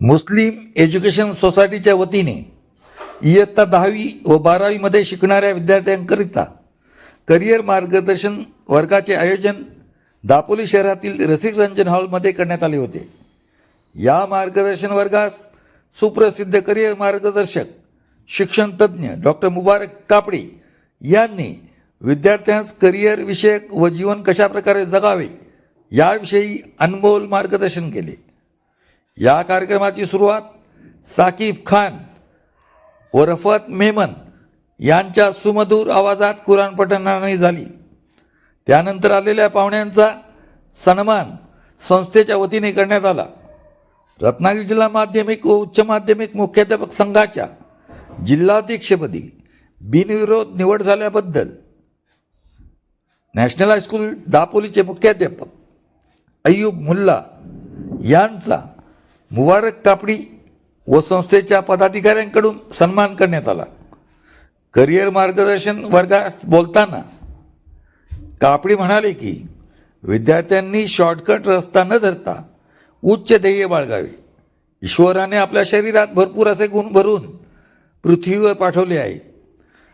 मुस्लिम education सोसायटीच्या वतीने इयत्ता दहावी व बारावीमध्ये शिकणाऱ्या विद्यार्थ्यांकरिता करिअर मार्गदर्शन वर्गाचे आयोजन दापोली शहरातील रसिक रंजन हॉलमध्ये करण्यात आले होते. या मार्गदर्शन वर्गास सुप्रसिद्ध करिअर मार्गदर्शक शिक्षणतज्ज्ञ डॉक्टर मुबारक कापडे यांनी विद्यार्थ्यांस करिअर विषयक व जीवन कशाप्रकारे जगावे याविषयी अनमोल मार्गदर्शन केले. या कार्यक्रमाची सुरुवात साकीब खान व रफत मेमन यांच्या सुमधूर आवाजात कुराण पठणाने झाली. त्यानंतर आलेल्या पाहुण्यांचा सन्मान संस्थेच्या वतीने करण्यात आला. रत्नागिरी जिल्हा माध्यमिक व उच्च माध्यमिक मुख्याध्यापक संघाच्या जिल्हाध्यक्षपदी बिनविरोध निवड झाल्याबद्दल नॅशनल हायस्कूल दापोलीचे मुख्याध्यापक अय्यूब मुल्ला यांचा मुबारक कापडी व संस्थेच्या पदाधिकाऱ्यांकडून सन्मान करण्यात आला. करिअर मार्गदर्शन वर्गात बोलताना कापडी म्हणाले की विद्यार्थ्यांनी शॉर्टकट रस्ता न धरता उच्च ध्येय बाळगावे. ईश्वराने आपल्या शरीरात भरपूर असे गुण भरून पृथ्वीवर पाठवले आहे.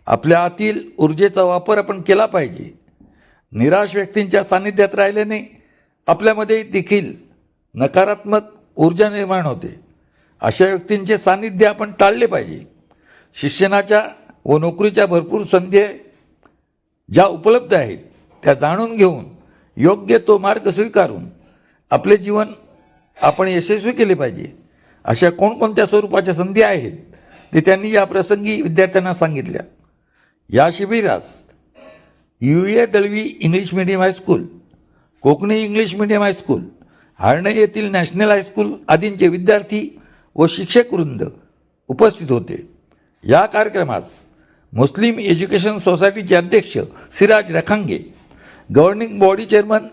आपल्या आतील ऊर्जेचा वापर आपण केला पाहिजे. निराश व्यक्तींच्या सान्निध्यात राहिल्याने आपल्यामध्ये देखील नकारात्मक ऊर्जा निर्माण होते. अशा व्यक्तींचे सान्निध्य आपण टाळले पाहिजे. शिक्षणाच्या व नोकरीच्या भरपूर संधी ज्या उपलब्ध आहेत त्या जाणून घेऊन योग्य तो मार्ग स्वीकारून आपले जीवन आपण यशस्वी केले पाहिजे. अशा कोणकोणत्या स्वरूपाच्या संधी आहेत ते त्यांनी या प्रसंगी विद्यार्थ्यांना सांगितल्या. या शिबिरास U A Dalvi English medium high school Konkani English medium high school Harne येथील नॅशनल हायस्कूल आदींचे विद्यार्थी व शिक्षक वृंद उपस्थित होते. या कार्यक्रमास मुस्लिम एज्युकेशन सोसायटीचे अध्यक्ष Siraj Rakhange governing body chairman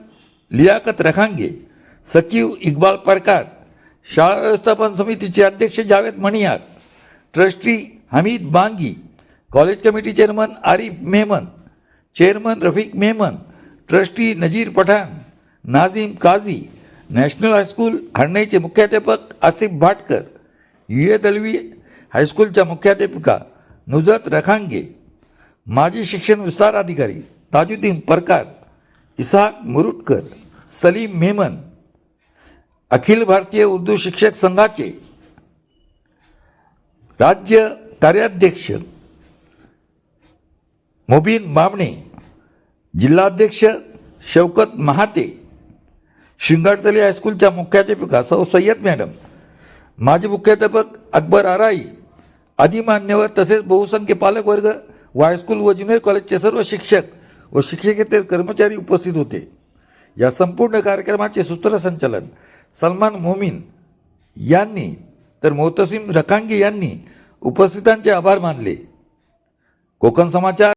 Liyakat Rakhange सचिव इक्बाल परकार शाळा व्यवस्थापन समितीचे अध्यक्ष Javed Maniyar trustee Hamid Bangi college committee chairman Arif Mehman chairman Rafiq Mehman trustee Nazir Pathan Nazim Kazi national high school हर्णेचे मुख्याध्यापक आसिफ भाटकर यू ए दलवी हायस्कूलच्या मुख्याध्यापिका नुजत रखांगे माजी शिक्षण विस्तार अधिकारी ताजुद्दीन परकार इसाक मुरुटकर सलीम मेमन अखिल भारतीय उर्दू शिक्षक संघाचे राज्य कार्याध्यक्ष मुबीन बामणे जिल्हाध्यक्ष शौकत महाते शिंगाडतली हायस्कूलच्या मुख्याध्यापिका सौ सय्यद मॅडम माजी मुख्याध्यापक अकबर आराई आदी मान्यवर तसेच बहुसंख्य पालकवर्ग व हायस्कूल व ज्युनियर कॉलेजचे सर्व शिक्षक व शिक्षकेतर कर्मचारी उपस्थित होते. या संपूर्ण कार्यक्रमाचे सूत्रसंचालन सलमान मोमीन यांनी तर मोहतसिम रखांगे यांनी उपस्थितांचे आभार मानले. कोकण समाचार